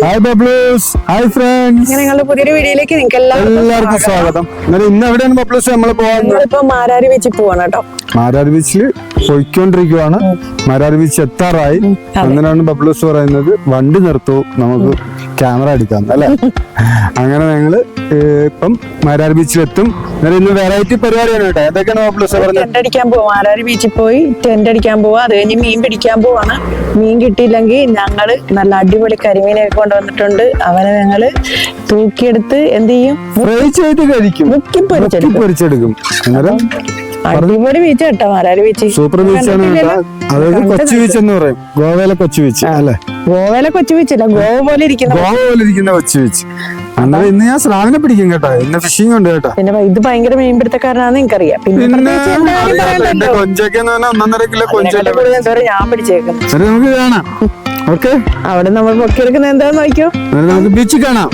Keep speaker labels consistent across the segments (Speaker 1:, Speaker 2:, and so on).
Speaker 1: Hi ബബ്ലൂസ് hi friends
Speaker 2: ഞങ്ങളുടെ പുതിയൊരു വീഡിയോയിലേക്ക് നിങ്ങൾക്ക്
Speaker 1: എല്ലാവർക്കും സ്വാഗതം. എന്നാലും ഇന്ന് എവിടെയാണ് ബബ്ലൂസ് നമ്മൾ പോകുന്നത്
Speaker 2: ഞങ്ങളിപ്പോ മാരാരി ബീച്ചിൽ പോവാണ് കേട്ടോ.
Speaker 1: മാരാരി ബീച്ചിൽ പോയിക്കൊണ്ടിരിക്കുവാണ്. മാരാരി ബീച്ച് എത്താറായി. അങ്ങനെയാണ് ബബ്ലൂസ് പറയുന്നത് വണ്ടി നിർത്തു നമുക്ക് ക്യാമറ അടിക്കാം അല്ലേ? അങ്ങനെ ഞങ്ങൾ ഇപ്പം മാരാർ ബീച്ചിലെത്തും ഇന്ന് വെറൈറ്റി പരിപാടിയാണ് കേട്ടോ. എന്തൊക്കെയാണ് ബബ്ലൂസ് പറഞ്ഞത്
Speaker 2: ടെന്റ് അടിക്കാൻ പോവാ. മാരാരി ബീച്ചിൽ പോയി ടെന്റ് അടിക്കാൻ പോവാ. അത് കഴിഞ്ഞ് മീൻ പിടിക്കാൻ പോവാണ്. മീൻ കിട്ടിയില്ലെങ്കിൽ ഞങ്ങൾ നല്ല അടിപൊളി കരിമീനൊക്കെ കൊണ്ടുവന്നിട്ടുണ്ട്. അവനെ ഞങ്ങൾ തൂക്കിയെടുത്ത് എന്ത് ചെയ്യും?
Speaker 1: ഫ്രൈ ചെയ്ത് കഴിക്കും.
Speaker 2: മുക്കി പൊരിച്ചെടുക്കും.
Speaker 1: പൊരിച്ചെടുക്കും. അന്നേരം
Speaker 2: അടിപൊളി ബീച്ച് കേട്ടോ ബീച്ച്.
Speaker 1: സൂപ്പർ ബീച്ചാണ് അതായത് കൊച്ചു ബീച്ച് എന്ന് പറയും. ഗോവയിലെ കൊച്ചു ബീച്ച് അല്ലെ?
Speaker 2: ഗോവയിലെ കൊച്ചു ബീച്ചല്ല ഗോവ പോലെ ഇരിക്കുന്ന
Speaker 1: ഗോവ പോലെ ഇരിക്കുന്ന കൊച്ചു ബീച്ച്. അന്നേരം ഇന്ന് ഞാൻ സ്രാവിനെ പിടിക്കും കേട്ടോ. ഇന്ന് ഫിഷിംഗ് ഉണ്ട് കേട്ടോ.
Speaker 2: പിന്നെ ഇത് ഭയങ്കര മീൻപിടുത്തക്കാരനാണെന്ന് എനിക്കറിയാം. പിന്നെ.
Speaker 1: കൊഞ്ചൊക്കെ ഒന്നൊന്നര കിലോ
Speaker 2: എന്തോരം ഞാൻ പിടിച്ചേക്കുന്നു
Speaker 1: ശരി നമുക്ക് കാണാം. ഓക്കെ.
Speaker 2: അവിടെ നമ്മൾ പൊക്കിയെടുക്കുന്ന എന്താന്ന് നോക്കിയോ?
Speaker 1: നമുക്ക് ബീച്ചിൽ കാണാം.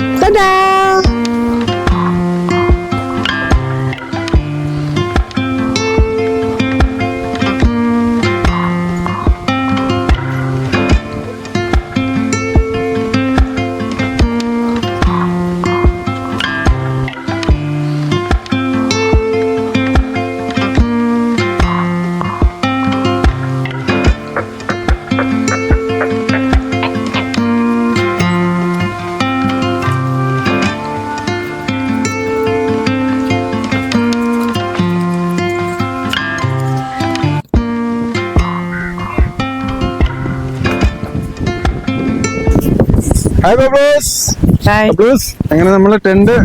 Speaker 1: അങ്ങനെ നമ്മൾ ടെന്റ്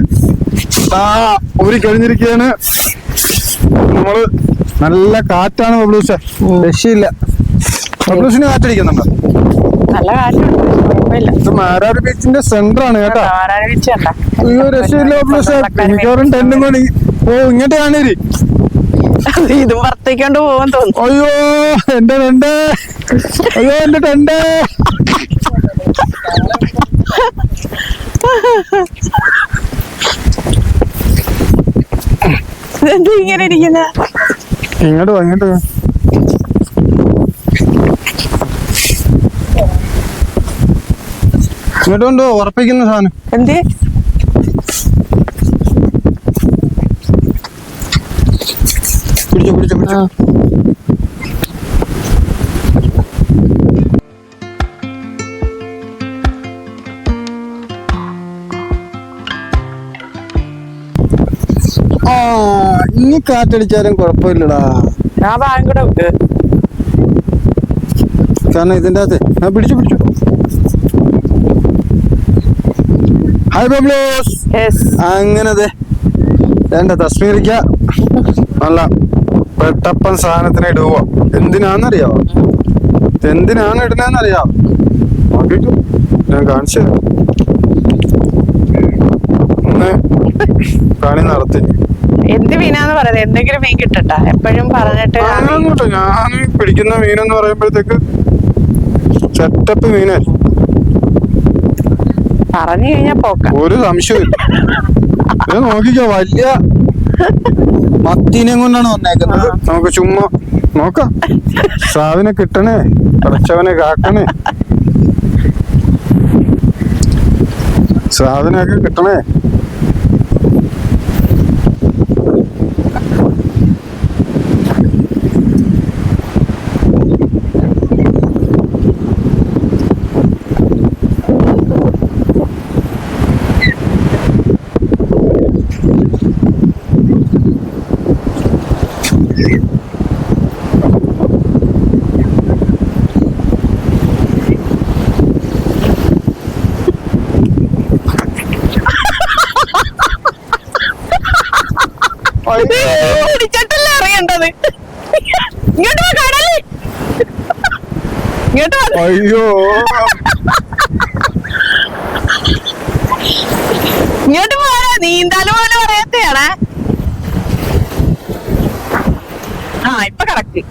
Speaker 1: ഊരി കഴിഞ്ഞിരിക്കുകയാണ്. നമ്മൾ നല്ല കാറ്റാണ് ബബ്ലൂസ്. രക്ഷയില്ല. ബബ്ലൂസിന് കാറ്റടിക്കുന്നുണ്ട്?
Speaker 2: നല്ല കാറ്റുണ്ട്
Speaker 1: മാരാട് ബീച്ചിന്റെ സെന്റർ ആണ് കേട്ടോ. അയ്യോ രക്ഷയില്ല ബബ്ലൂസ്. മിക്കവാറും ടെന്റും കൊണ്ട് ഓ ഇങ്ങോട്ട് കാണേരി.
Speaker 2: ഇത് പുറത്തേക്കൊണ്ട് പോകാൻ തോന്നുന്നു.
Speaker 1: അയ്യോ എന്റെ ടെണ്ട് അയ്യോ എന്റെ ടെണ്ട്
Speaker 2: ഇതെന്ത് ഇങ്ങനെ ഇരിക്കുന്ന?
Speaker 1: ഇങ്ങോട്ട് ഇങ്ങോട്ട്. ഇങ്ങോട്ട് കൊണ്ടോ ഉറപ്പിക്കുന്ന സാധനം.
Speaker 2: എന്തേ?
Speaker 1: പിടിച്ചോ പിടിച്ചോ പിടിച്ചോ. ഇനി കാറ്റടിച്ചാലും കുഴപ്പമില്ലടാ.
Speaker 2: ഞാൻ കൂടെ വെക്ക്
Speaker 1: കാരണം ഇതിന്റെ അകത്ത് ആ പിടിച്ചു പിടിച്ചു. ഹായ് ബബ്ലോസ് അങ്ങനെ അതെ വേണ്ട തസ്മീരിക്ക നല്ല പെട്ടപ്പൻ സാധനത്തിന് ഇടുക എന്തിനാന്നറിയാവോ എന്തിനാണ് ഇടുന്നതെന്നറിയാവോ നോക്കിട്ടു ഞാൻ കാണിച്ചു. ഒന്ന് പണി നടത്തി.
Speaker 2: എന്ത് മീനാന്ന് പറയുന്നത്? എന്തെങ്കിലും മീൻ കിട്ടട്ടാ? എപ്പോഴും പറഞ്ഞിട്ട്
Speaker 1: അങ്ങോട്ട് ഞാൻ പിടിക്കുന്ന മീനെന്ന് പറയുമ്പോഴത്തേക്ക് ചട്ടപ്പ് മീനായിരിക്കും
Speaker 2: പറഞ്ഞു കഴിഞ്ഞാ പോക്ക.
Speaker 1: ഒരു സംശയമില്ല നോക്കിക്കോ വലിയ മത്തിനെ കൊണ്ടാണ് വന്നേക്കുന്നത്. നമുക്ക് ചുമ്മാ നോക്കാം. സാവിനെ കിട്ടണേ പഠിച്ചവനെ കാക്കണേ. സാധനമൊക്കെ കിട്ടണേ.
Speaker 2: പിടിച്ചിട്ടല്ലേ അറിയേണ്ടത്? ഇങ്ങോട്ട് കടൽ. ഇങ്ങോട്ട്
Speaker 1: അയ്യോ.
Speaker 2: ഇങ്ങോട്ട് പോരാ നീന്താലും പോലെ പറയത്തെയാണേ. ആ ഇപ്പൊ കറക്റ്റ്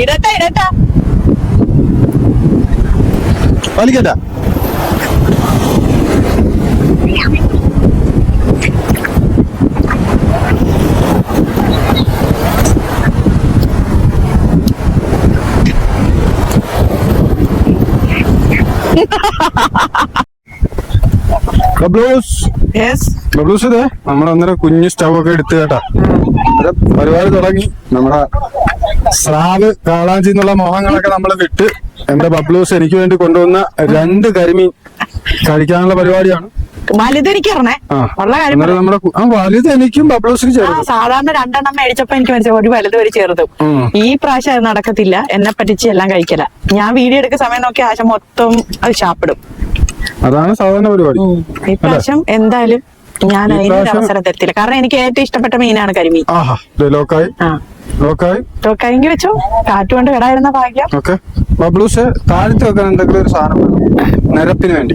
Speaker 2: ഇടട്ടെ ഇടട്ടെ.
Speaker 1: വലിക്കട്ടാ ബബ്ലൂസ് ഇതേ? നമ്മുടെ അന്നേരം കുഞ്ഞ് സ്റ്റവ് ഒക്കെ എടുത്ത് കേട്ടാ. പരിപാടി തുടങ്ങി. നമ്മുടെ സ്രാവ് കാളാഞ്ചി എന്നുള്ള മോഹങ്ങളൊക്കെ നമ്മൾ വിട്ട് എന്റെ ബബ്ലൂസ് എനിക്ക് വേണ്ടി കൊണ്ടുവന്ന രണ്ട് കരിമീൻ കഴിക്കാനുള്ള പരിപാടിയാണ്.
Speaker 2: ഉള്ള കാര്യം
Speaker 1: നമ്മുടെ കു- ആ വലുത് എനിക്കും ബബ്ലൂസിന്
Speaker 2: ആ
Speaker 1: ചേർന്നു.
Speaker 2: സാധാരണ രണ്ടെണ്ണം മേടിച്ചപ്പോ എനിക്ക് മനസ്സിലായി ഒരു വലുത് ഒരു ചെറുതും.
Speaker 1: ഉം.
Speaker 2: ഈ പ്രാവശ്യം അത് നടക്കത്തില്ല. എന്നെ പറ്റിച്ച് എല്ലാം കഴിക്കല. ഞാൻ വീഡിയോ എടുക്കുന്ന സമയം നോക്കി ആശ മൊത്തം അത് ചാപ്പിടും.
Speaker 1: അതാണ് സാധാരണ പരിപാടി.
Speaker 2: ഈ പ്രാവശ്യം എന്തായാലും ഞാൻ
Speaker 1: ഈ
Speaker 2: അതിനൊരു
Speaker 1: പ്രാവശ്യം-
Speaker 2: അവസരം തരത്തില്ല. കാരണം എനിക്ക് ഏറ്റവും ഇഷ്ടപ്പെട്ട മീനാണ് കരിമീൻ.
Speaker 1: ആഹാ ദേ ലോക്കായി.
Speaker 2: ആ.
Speaker 1: ലോക്കായി.
Speaker 2: വെച്ചോ. കിടായിരുന്ന ഭാഗ്യം.
Speaker 1: ഓക്കെ. ബബ്ലൂസ് താഴ്ത്തി വെക്കാൻ എന്തെങ്കിലും ഒരു സാധനം വേണം. നിരപ്പിന് വേണ്ടി.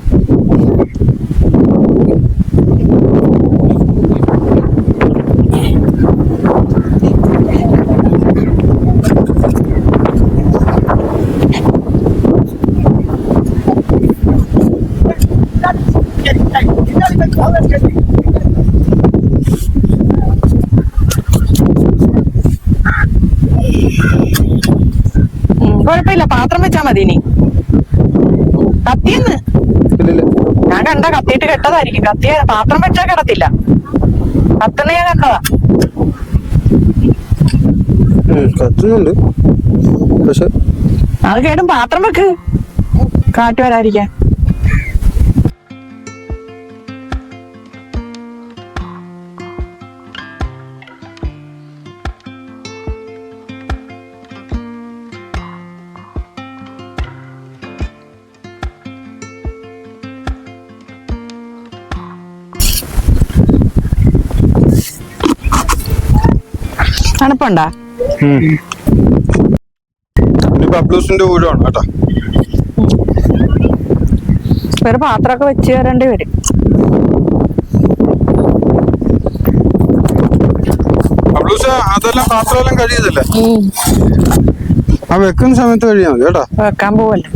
Speaker 2: കുഴപ്പമില്ല. പാത്രം വെച്ചാ മതി ഇനി. കത്തിയെന്ന്. ഞാൻ കണ്ട കത്തിയിട്ട് കെട്ടതായിരിക്കും. കത്തിയ പാത്രം വെച്ചാ കിടത്തില്ല. കത്തുന്ന ഞാൻ കണ്ടതാ.
Speaker 1: കത്തുന്നുണ്ട്. പക്ഷെ
Speaker 2: അത് കേടും. പാത്രം വെക്ക്. കാറ്റ് വരാതിരിക്കാൻ.
Speaker 1: ഊഴമാണ് കേട്ടോ.
Speaker 2: വേറെ പാത്രമൊക്കെ വെച്ച് തരേണ്ടി വരും.
Speaker 1: ബബ്ലൂസ് അതെല്ലാം പാത്രമെല്ലാം കഴിയതല്ലേ ആ വെക്കുന്ന സമയത്ത് കഴിയാൽ മതി കേട്ടോ.
Speaker 2: വെക്കാൻ പോവല്ലേ?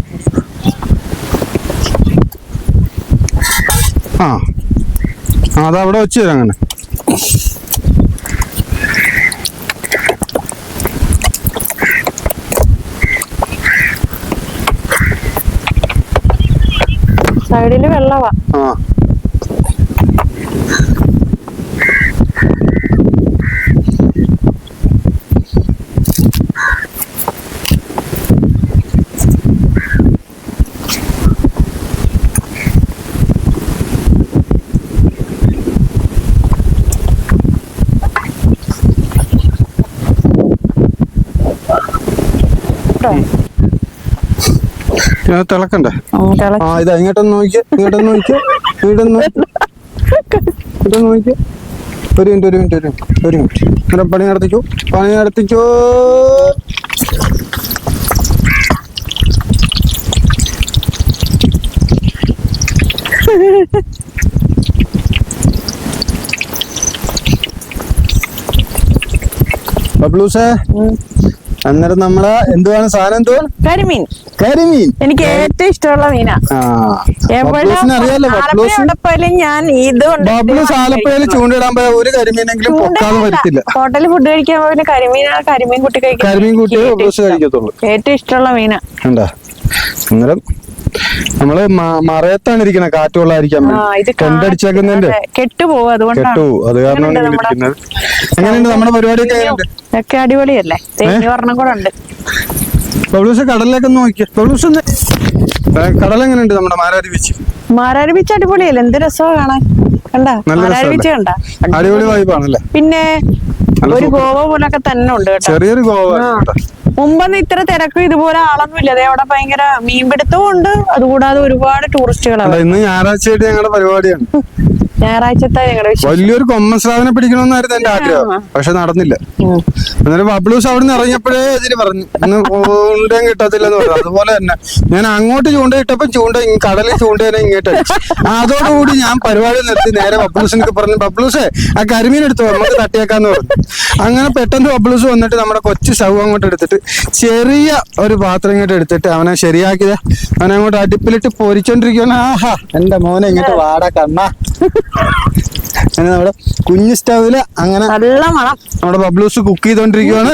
Speaker 1: ആ അതവിടെ വെച്ച് തരാം അങ്ങനെ.
Speaker 2: സൈഡിൽ വെള്ളവാ.
Speaker 1: തിളക്കണ്ടേ? ആ ഇതാ ഇങ്ങോട്ടൊന്ന് നോക്കിയേ ഇങ്ങോട്ടൊന്ന് നോക്കിയേ ഇങ്ങോട്ടൊന്ന് ഇങ്ങോട്ടൊന്ന് നോക്കിയേ. ഒരു മിനിറ്റ് ഒരു മിനിറ്റ് ഒരു മിനിറ്റ് ഒരു മിനിറ്റ്. ഇങ്ങനെ പണി നടത്തിക്കോ പണി നടത്തിക്കോ. ബബ്ലൂസേ അന്നേരം നമ്മൾ എന്തുവാണ് സാധനം എന്തുവാണ്?
Speaker 2: കരിമീൻ.
Speaker 1: കരിമീൻ
Speaker 2: എനിക്ക് ഏറ്റവും ഇഷ്ടമുള്ള മീനാ. എവിടെ ഞാൻ ഇത്
Speaker 1: ആലപ്പുഴയിൽ ചൂണ്ടിടാൻ പോയ ഒരു കരിമീനെങ്കിലും പൊക്കാതെ വരത്തില്ല.
Speaker 2: ഹോട്ടലിൽ ഫുഡ് കഴിക്കാൻ പോയ കരിമീനാണ് കരിമീൻ കുട്ടി കഴിക്കാൻ
Speaker 1: കരിമീൻ കുട്ടി കഴിക്കത്തുള്ളൂ.
Speaker 2: ഏറ്റവും ഇഷ്ടമുള്ള മീനാ.
Speaker 1: എന്താ അന്നേരം നമ്മൾ മറയത്താണ് ഇരിക്കുന്നത് കാറ്റ് വേണ്ടി. കൊണ്ടടിച്ചേക്കുന്നതിന്റെ
Speaker 2: കെട്ടുപോകും അതുകൊണ്ടാണ്.
Speaker 1: കെട്ടു അത് കാരണമാണ്
Speaker 2: എങ്ങനെയുണ്ട് നമ്മുടെ-
Speaker 1: പരിപാടിയൊക്കെ?
Speaker 2: ഒക്കെ അടിപൊളിയല്ലേ? കൂടെ ഉണ്ട്.
Speaker 1: ബബ്ലൂസ് കടലിലേക്ക് നോക്കിയ. ബബ്ലൂസ് കടൽ എങ്ങനെയുണ്ട് നമ്മുടെ മാരാരി ബീച്ച്?
Speaker 2: മാരാരി ബീച്ച് അടിപൊളിയല്ലേ? എന്ത് രസമാണ് കാണാൻ. കണ്ട?
Speaker 1: നല്ല
Speaker 2: മാരാരി ബീച്ച് കണ്ട?
Speaker 1: അടിപൊളി വൈബാണല്ലേ?
Speaker 2: പിന്നെ ഒരു. ഗോവ പോലൊക്കെ തന്നെ ഉണ്ട്
Speaker 1: ചെറിയൊരു ഗോവ.
Speaker 2: മുമ്പൊന്നും ഇത്ര തിരക്കും ഇതുപോലെ ആളൊന്നും ഇല്ല അവിടെ ഭയങ്കര മീൻപിടുത്തവും ഉണ്ട്. അതുകൂടാതെ ഒരുപാട് ടൂറിസ്റ്റുകളാണ്.
Speaker 1: ഇന്ന് ഞായറാഴ്ചയായിട്ട് ഞങ്ങളുടെ പരിപാടിയാണ്.
Speaker 2: ഞായറാഴ്ചത്തെ ഞങ്ങളുടെ
Speaker 1: വലിയൊരു കൊമ്മൻ സ്രാവിനെ പിടിക്കണമെന്നായിരുന്നു എന്റെ ആഗ്രഹം. പക്ഷെ നടന്നില്ല. എന്നാലും ബബ്ലൂസ് അവിടെ നിന്ന് ഇറങ്ങിയപ്പോഴേ ഇതിന് പറഞ്ഞു ഇന്ന് ചൂണ്ടയും കിട്ടത്തില്ലെന്ന് പറഞ്ഞു. അതുപോലെ തന്നെ ഞാൻ അങ്ങോട്ട് ചൂണ്ട ഇട്ടപ്പോ ചൂണ്ട കടലിൽ ചൂണ്ടേനെ ഇങ്ങോട്ട് അതോടുകൂടി ഞാൻ പരിപാടി നിർത്തി. നേരെ ബബ്ലൂസിനൊക്കെ പറഞ്ഞു ബബ്ലൂസേ ആ കരിമീൻ എടുത്തോ നമുക്ക് തട്ടിയേക്കാന്ന് പറഞ്ഞു. അങ്ങനെ പെട്ടെന്ന് ബബ്ലൂസ് വന്നിട്ട് നമ്മുടെ കൊച്ചു സ്റ്റവ് അങ്ങോട്ട് എടുത്തിട്ട് ചെറിയ ഒരു പാത്രം ഇങ്ങോട്ട് എടുത്തിട്ട് അവനെ ശരിയാക്കിയത്. അവനെ അങ്ങോട്ട് അടുപ്പിലിട്ട് പൊരിച്ചോണ്ടിരിക്കുകയാണ് ആഹാ എന്റെ മോനെ ഇങ്ങോട്ട് വാടാ കണ്ണ. അങ്ങനെ നമ്മുടെ കുഞ്ഞു സ്റ്റവിൽ അങ്ങനെ
Speaker 2: നല്ല മണം.
Speaker 1: നമ്മുടെ ബബ്ലൂസ് കുക്ക് ചെയ്തോണ്ടിരിക്കുവാണ്.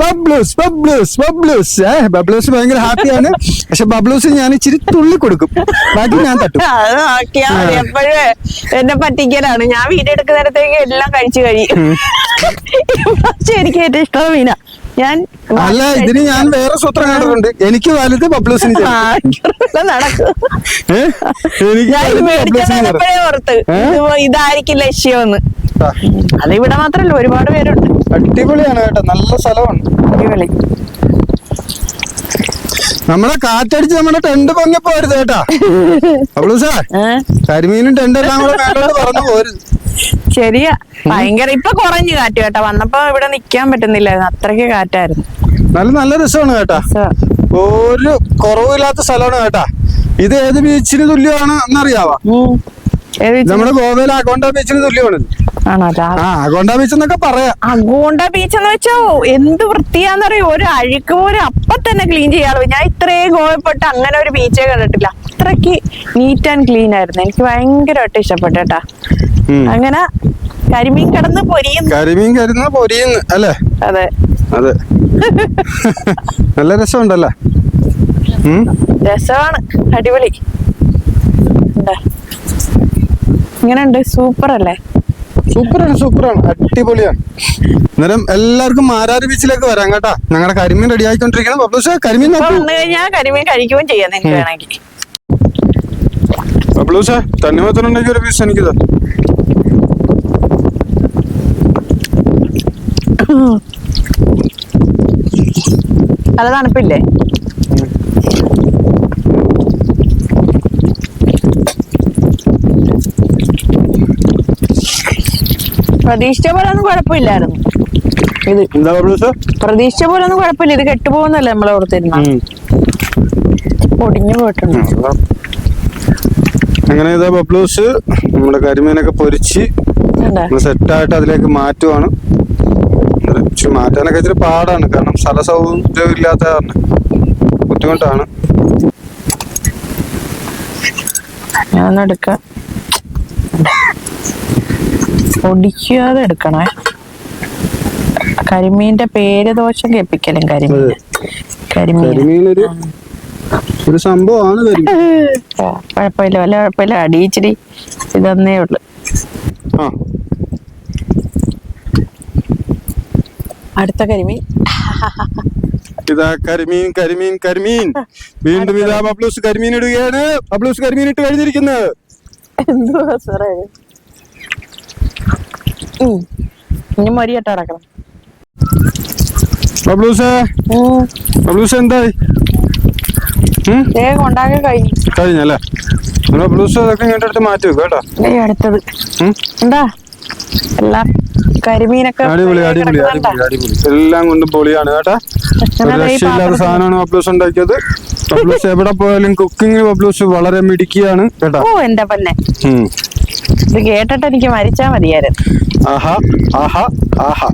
Speaker 1: ബബ്ലൂസ് ബബ്ലൂസ് ബബ്ലൂസ്. ഏഹ് ബബ്ലൂസ് ഭയങ്കര ഹാപ്പിയാണ്. പക്ഷെ ബബ്ലൂസ് ഞാൻ ഇച്ചിരി തുള്ളി കൊടുക്കും. ബാക്കി ഞാൻ തട്ടും.
Speaker 2: അത് നോക്കിയാ മതി. എപ്പോഴും എന്നെ പറ്റിക്കലാണ്. ഞാൻ വീട് എടുക്കുന്ന നേരത്തേക്ക് എല്ലാം കഴിച്ചു കഴിയും. ശരിക്കും ഏറ്റവും ഇഷ്ടമുള്ള മീന. ഞാൻ
Speaker 1: അല്ല ഇതിന് ഞാൻ വേറെ സൂത്രം കണ്ടിട്ടുണ്ട്. എനിക്ക് വലുത്
Speaker 2: ഓർത്ത്. ഇത് ഇതായിരിക്കും ലക്ഷ്യമെന്ന്. അത് ഇവിടെ മാത്രല്ല ഒരുപാട് പേരുണ്ട്.
Speaker 1: അടിപൊളിയാണ് കേട്ടോ നല്ല സ്ഥലമാണ്.
Speaker 2: അടിപൊളി.
Speaker 1: നമ്മളെ കാറ്റടിച്ച് നമ്മുടെ ടെന്റ് പൊങ്ങി പോരുത് കേട്ടാ
Speaker 2: സാർ
Speaker 1: കരിമീനും ടെന്റ് എല്ലാം കൂടെ പറഞ്ഞു പോരുത്
Speaker 2: ശരിയാ ഭയങ്കര ഇപ്പൊ കുറഞ്ഞു കാറ്റ് കേട്ടോ. വന്നപ്പോ ഇവിടെ നിക്കാൻ പറ്റുന്നില്ലായിരുന്നു. അത്രയ്ക്ക് കാറ്റായിരുന്നു.
Speaker 1: നല്ല നല്ല രസമാണ് കേട്ടാ. ഒരു കുറവില്ലാത്ത സ്ഥലമാണ് കേട്ടാ. ഇത് ഏത് ബീച്ചിന് തുല്യമാണ് എന്നറിയാവാ? നമ്മുടെ ഗോവയിലെ അഗോണ്ട ബീച്ചിന് തുല്യമാണ്. അഗോണ്ട ബീച്ച് എന്നൊക്കെ പറയാം.
Speaker 2: അഗോണ്ട ബീച്ച് എന്ന് വെച്ചോ? എന്ത് വൃത്തിയാന്നറിയോ? ഒരു അഴുക്ക് പോലും അപ്പൊ തന്നെ ക്ലീൻ ചെയ്യാറ് ഞാൻ ഇത്രയും ഗോവപ്പെട്ട് അങ്ങനെ ഒരു ബീച്ചേ കണ്ടിട്ടില്ല. അത്രയ്ക്ക് നീറ്റ് ആൻഡ് ക്ലീൻ ആയിരുന്നു. എനിക്ക് ഭയങ്കരമായിട്ട് ഇഷ്ടപ്പെട്ടു കേട്ടാ. അങ്ങനെ കരിമീൻ കിടന്ന് പൊരിയുന്നു.
Speaker 1: കരിമീൻ കരുന്ന പൊരിയുന്നു അല്ലേ?
Speaker 2: അതെ.
Speaker 1: അതെ. നല്ല രസമുണ്ടല്ലേ? ഉം.
Speaker 2: രസമാണ്. അടിപൊളി. ഇങ്ങനെയുണ്ട്. സൂപ്പർ അല്ലേ
Speaker 1: സൂപ്പറാണ് സൂപ്പറാണ്. അടിപൊളിയാണ്. അന്നേരം എല്ലാവർക്കും മാരാരി ബീച്ചിലേക്ക് വരാം കേട്ടാ. ഞങ്ങളുടെ കരിമീൻ റെഡി ആയിക്കൊണ്ടിരിക്കണം കരിമീൻ
Speaker 2: വന്നു കഴിഞ്ഞാൽ കരിമീൻ കഴിക്കുകയും ചെയ്യാം നിങ്ങൾക്ക് വേണമെങ്കിൽ.
Speaker 1: ബബ്ലൂസേ തണ്ണിമത്തനുണ്ടെങ്കിൽ ഒരു പീസ് എനിക്ക് തന്നെ
Speaker 2: നല്ല തണുപ്പില്ലേ? പ്രതീക്ഷിച്ച പോലെ ഒന്നും കുഴപ്പമില്ലായിരുന്നു. ഇത്
Speaker 1: എന്താ
Speaker 2: പ്രതീക്ഷിച്ച പോലെ ഒന്നും കുഴപ്പമില്ല. ഇത് കെട്ടുപോകുന്നല്ലേ നമ്മളെ ഓർത്തിരുന്ന പൊടിഞ്ഞു പോയിട്ടുണ്ട്.
Speaker 1: അങ്ങനെ ഇതാ ബബ്ലൂസ് നമ്മുടെ കരിമീനൊക്കെ പൊരിച്ച്? സെറ്റായിട്ട് അതിലേക്ക് മാറ്റുവാണ്. മാറ്റാനൊക്കെ ഇച്ചിരി പാടാണ്. കാരണം സ്ഥല സൗകര്യം ഇല്ലാത്ത കാരണം ബുദ്ധിമുട്ടാണ്.
Speaker 2: ഞാനൊന്ന് എടുക്കാം. എടുക്കണേ. കരിമീന്റെ പേര് ദോഷം കേൾപ്പിക്കലും കരിമീൻ. കരിമീൻ.
Speaker 1: ഒരു സംഭവമാണ്
Speaker 2: കുഴപ്പമില്ല. വല്ല കുഴപ്പമില്ല. അടിയിച്ചിരി ഇതന്നേ ഉള്ളു.
Speaker 1: ആ.
Speaker 2: അടുത്ത കരിമീൻ.
Speaker 1: ഇതാ കരിമീൻ കരിമീൻ കരിമീൻ. വീണ്ടും ഇതാ ബബ്ലൂസ് കരിമീൻ ഇടുകയാണ്. ബബ്ലൂസ് കരിമീൻ ഇട്ട് കഴിഞ്ഞിരിക്കുന്നത്
Speaker 2: എന്തുവാ സാറേ. ഇനി മൊരിയട്ട അടക്കണം
Speaker 1: ബബ്ലൂസ് ബബ്ലൂസ് എന്തായി ഉം?
Speaker 2: വേഗം ഉണ്ടാക്കാൻ കഴിഞ്ഞു
Speaker 1: കഴിഞ്ഞല്ലേ? അതൊക്കെ ഇങ്ങോട്ട് എടുത്ത് മാറ്റി വെക്കും കേട്ടോ.
Speaker 2: അടുത്തത്? എന്താ? എല്ലാ കരിമീനൊക്കെ
Speaker 1: അടിപൊളി
Speaker 2: വേഗം
Speaker 1: അടിപൊളി
Speaker 2: കിടക്കുന്നുണ്ടാ?
Speaker 1: അടിപൊളി. അടിപൊളി എല്ലാം കൊണ്ടും പൊളിയാണ് കേട്ടാ. രക്ഷയില്ലാത്ത സാധനമാണ് ബബ്ലൂസ് ഉണ്ടാക്കിയത്. ബബ്ലൂസ് എവിടെ പോയാലും കുക്കിംഗ് ബബ്ലൂസ് വളരെ മിടുക്കിയാണ് കേട്ടോ.
Speaker 2: ഓ എന്റെ പന്നെ. ഇത് കേട്ടിട്ട് എനിക്ക് മരിച്ചാ മതിയായിരുന്നു.
Speaker 1: ആഹാ ആഹാ ആഹാ.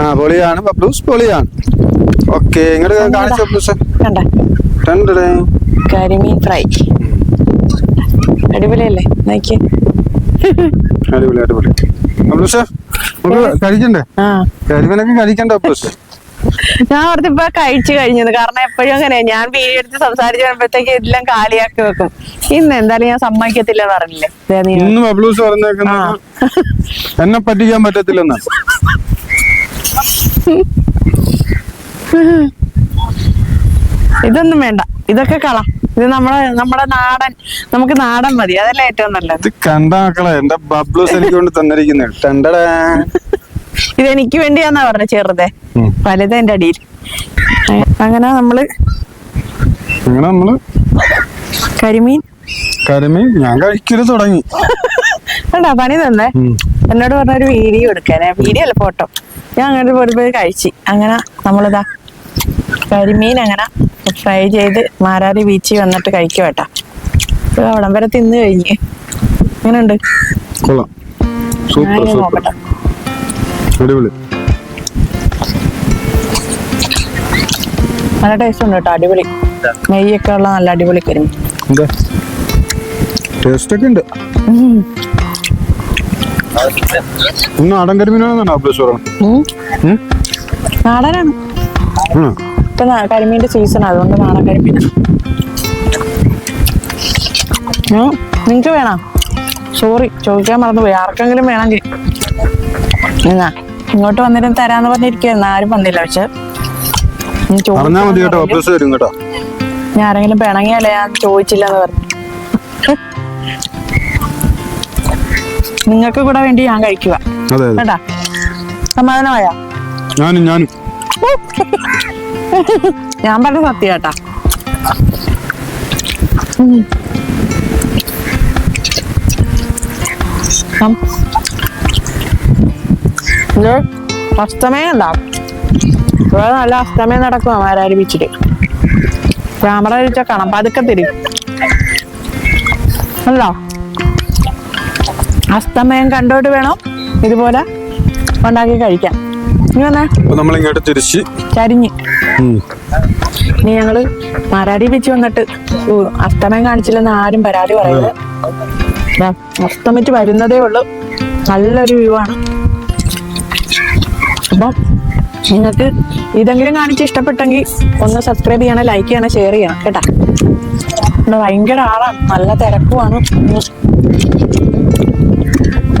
Speaker 1: ആ പൊളിയാണ്. ബബ്ലൂസ് പൊളിയാണ്. ഓക്കെ ഇങ്ങോട്ട് കാണിച്ച ബബ്ലൂസ്
Speaker 2: കണ്ട? കരിമീൻ ഫ്രൈ. അടിപൊളിയല്ലേ? നോക്കി
Speaker 1: അടിപൊളി അടിപൊളി കഴിക്കണ്ടേ? കരിമീനൊക്കെ കഴിക്കണ്ട
Speaker 2: ഞാൻ ഓർത്ത് ഇപ്പൊ കഴിച്ചു കഴിഞ്ഞത് കാരണം എപ്പോഴും അങ്ങനെ. ഞാൻ വീഡിയോ എടുത്ത് സംസാരിച്ചു വരുമ്പോഴത്തേക്ക് എല്ലാം കാലിയാക്കി വെക്കും. ഇന്ന് എന്തായാലും ഞാൻ സമ്മതിക്കത്തില്ല പറഞ്ഞില്ലേ?
Speaker 1: എന്നെ പറ്റിക്കാൻ പറ്റത്തില്ലെന്നാണ്
Speaker 2: ഇതൊന്നും വേണ്ട. ഇതൊക്കെ കള. ഇത് നമ്മളെ നമ്മുടെ നാടൻ നമുക്ക് നാടൻ മതി. അതല്ലേ ഏറ്റവും നല്ലത്.
Speaker 1: ഇത് കണ്ട മക്കളെ എന്റെ ബബ്ലൂസ് എനിക്ക് കൊണ്ട് തന്നിരിക്കുന്നത് ടണ്ടടാ.
Speaker 2: ഇത് എനിക്ക് വേണ്ടിയാന്നാ പറഞ്ഞ ചെറുതെ. വലുത് എന്റെ അടിയിൽ. അങ്ങനെ നമ്മൾ
Speaker 1: അങ്ങനെ നമ്മൾ
Speaker 2: കരിമീൻ.
Speaker 1: കരിമീൻ ഞാൻ കഴിക്കൽ തുടങ്ങി.
Speaker 2: കണ്ടാ പണി തന്നെ. എന്നോട് പറഞ്ഞ ഒരു വീഡിയോ എടുക്കാനേ വീഡിയോ അല്ല ഫോട്ടോ. ഞാൻ അങ്ങനെ പോയി കഴിച്ചു. അങ്ങനെ നമ്മളിതാ കരിമീൻ അങ്ങനെ ഫ്രൈ ചെയ്ത് മാരാരി ബീച്ചിൽ വന്നിട്ട് കഴിക്കും കേട്ടാ. അവിടം വരെ തിന്ന് കഴിഞ്ഞ്. എങ്ങനെയുണ്ട്?
Speaker 1: കൊള്ളാം. Super super. അടിപൊളി.
Speaker 2: നല്ല ടേസ്റ്റ് ഉണ്ട് കേട്ടോ അടിപൊളി. നെയ്യൊക്കെ ഉള്ള നല്ല അടിപൊളി
Speaker 1: കരിമ ടേസ്റ്റ് ഒക്കെ ഉണ്ട്. നാടൻ കരിമീനാണെന്നാണ്.
Speaker 2: നാടനാണ്. ഇപ്പൊ കരിമീന്റെ സീസൺ അതുകൊണ്ട് നാടൻ കരിമീൻ നിങ്ങക്ക് വേണം? സോറി ചോദിക്കാൻ മറന്നുപോയി. ആർക്കെങ്കിലും വേണമെങ്കിൽ എന്നാ ഇങ്ങോട്ട് വന്നിട്ട് തരാന്ന് പറഞ്ഞിരിക്കുന്നു ആരും വന്നില്ല പക്ഷെ. ഞാൻ ആരെങ്കിലും പിണങ്ങിയല്ലേ ഞാൻ ചോദിച്ചില്ല എന്ന് പറഞ്ഞു നിങ്ങൾക്ക് കൂടെ വേണ്ടി ഞാൻ കഴിക്കുക കേട്ടാ? സമാധാനമായോ?
Speaker 1: ഞാനും ഞാനും.
Speaker 2: ഞാൻ പറഞ്ഞ സത്യ കേട്ടാ. അസ്തമയം ഉണ്ടാവും ഇവിടെ നല്ല അസ്തമയം നടക്കും ബീച്ചിൽ ക്യാമറ കഴിച്ച കാണാം പതുക്കെ തരും. അല്ലോ അസ്തമയം കണ്ടോട്ട് വേണം ഇതുപോലെ ഉണ്ടാക്കി വന്നേ
Speaker 1: അപ്പൊ നമ്മൾ ഇങ്ങോട്ട് തിരിച്ച്.
Speaker 2: ചരിഞ്ഞ്. ഇനി ഞങ്ങൾ മരാടി ബീച്ച് വന്നിട്ട് അസ്തമയം കാണിച്ചില്ലെന്ന് ആരും പരാതി പറയുന്നത് ദാ, അസ്തമിച്ച് വരുന്നതേ ഉള്ളു. നല്ലൊരു വ്യൂ ആണ്. അപ്പം നിങ്ങൾക്ക് ഇതെങ്കിലും കാണിച്ച് ഇഷ്ടപ്പെട്ടെങ്കിൽ ഒന്ന് സബ്സ്ക്രൈബ് ചെയ്യണം ലൈക്ക് ചെയ്യണം ഷെയർ ചെയ്യണം കേട്ടാ? ഭയങ്കര ആളാണ് നല്ല തിരക്കുമാണ്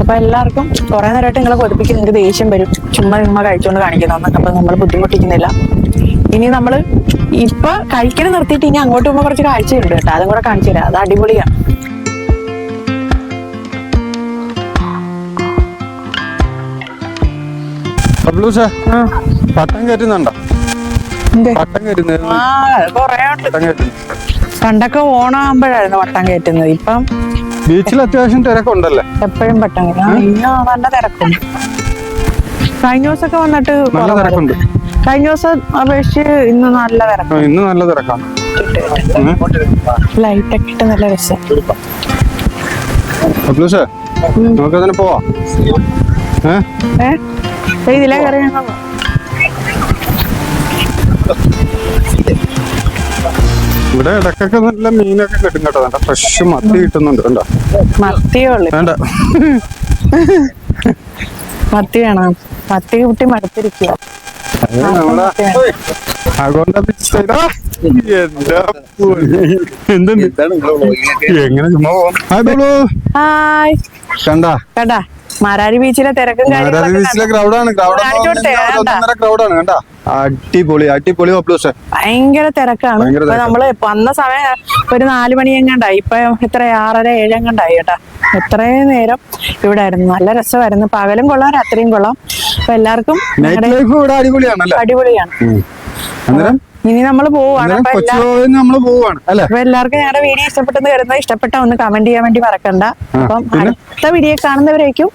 Speaker 2: അപ്പൊ എല്ലാവർക്കും കുറെ നേരമായിട്ട് നിങ്ങളെ കൊതിപ്പിക്കും നിങ്ങൾക്ക് ദേഷ്യം വരും. ചുമ്മാ ചുമ്മാ കഴിച്ചുകൊണ്ട് കാണിക്കുന്നതെന്ന് അപ്പൊ നമ്മൾ ബുദ്ധിമുട്ടിക്കുന്നില്ല. ഇനി നമ്മൾ ഇപ്പൊ കഴിക്കൽ നിർത്തിയിട്ട് ഇനി അങ്ങോട്ട് പോകുമ്പോൾ കുറച്ച് കാഴ്ചയുണ്ട് കേട്ടോ. അതും കൂടെ കാണിച്ചു തരാം. അത് അടിപൊളിയാണ്.
Speaker 1: പട്ടം കയറ്റുന്നുണ്ടോ? പട്ടം കയറ്റുന്നത്
Speaker 2: പണ്ടൊക്കെ ഓണാകുമ്പോഴായിരുന്നു വട്ടം കയറ്റുന്നത്. ഇപ്പം
Speaker 1: ബീച്ചിൽ അത്യാവശ്യം തിരക്കുണ്ടല്ലേ
Speaker 2: എപ്പോഴും പെട്ടെന്ന്. നല്ല തിരക്കുണ്ട് കഴിഞ്ഞ ദിവസമൊക്കെ വന്നിട്ട്
Speaker 1: നല്ല. തിരക്കുണ്ട്.
Speaker 2: കഴിഞ്ഞ ദിവസം അപേക്ഷിച്ച് ഇന്ന് നല്ല
Speaker 1: തിരക്കാണ്. ഇന്ന് നല്ല തിരക്കാണ് ലൈറ്റ്
Speaker 2: ഒക്കെ ഇട്ട് നല്ല രസം.
Speaker 1: നമുക്ക് അതിനെ പോവാ? ഏ?
Speaker 2: ഇതിലേ കയറി
Speaker 1: ഇവിടെ ഇടക്കൊക്കെ നല്ല മീനൊക്കെ കിട്ടും കേട്ടോ. നല്ല ഫ്രഷ് മത്തി കിട്ടുന്നുണ്ട് കണ്ടോ?
Speaker 2: മത്തിയുള്ളു.
Speaker 1: വേണ്ട.
Speaker 2: മത്തി വേണം? മത്തി കുട്ടി മടുത്തിരിക്കുക.
Speaker 1: എങ്ങനെ ചുമ്മാ ഹായ്
Speaker 2: ഹായ്.
Speaker 1: കണ്ടാ?
Speaker 2: മാരാരി ബീച്ചിലെ തിരക്കും
Speaker 1: മാരാരി ബീച്ചിലെ ക്രൗഡാണ്
Speaker 2: ക്രൗഡാണ് കണ്ടാ?
Speaker 1: ക്രൗഡാണ് കണ്ടാ? അടിപൊളി അടിപൊളി പപ്ലൂസേ
Speaker 2: ഭയങ്കര തിരക്കാണ്. ഇപ്പൊ നമ്മൾ വന്ന സമയം ഒരു നാല് മണി എങ്ങാണ്ടായി. ഇപ്പൊ എത്ര ആറര ഏഴെങ്ങണ്ടായി കേട്ടാ. എത്രയും നേരം ഇവിടെ ആയിരുന്നു. നല്ല രസമായിരുന്നു. പകലും കൊള്ളാം രാത്രിയും കൊള്ളാം. അപ്പൊ എല്ലാവർക്കും അടിപൊളിയാണ് ഇനി നമ്മൾ പോവാണ്. അപ്പൊ എല്ലാവർക്കും ഞങ്ങളുടെ വീഡിയോ ഇഷ്ടപ്പെട്ടെന്ന് കരുതുന്നത് ഇഷ്ടപ്പെട്ട ഒന്ന് കമന്റ് ചെയ്യാൻ വേണ്ടി മറക്കണ്ട. അപ്പം അടുത്ത വീഡിയോ കാണുന്നവരേക്കും.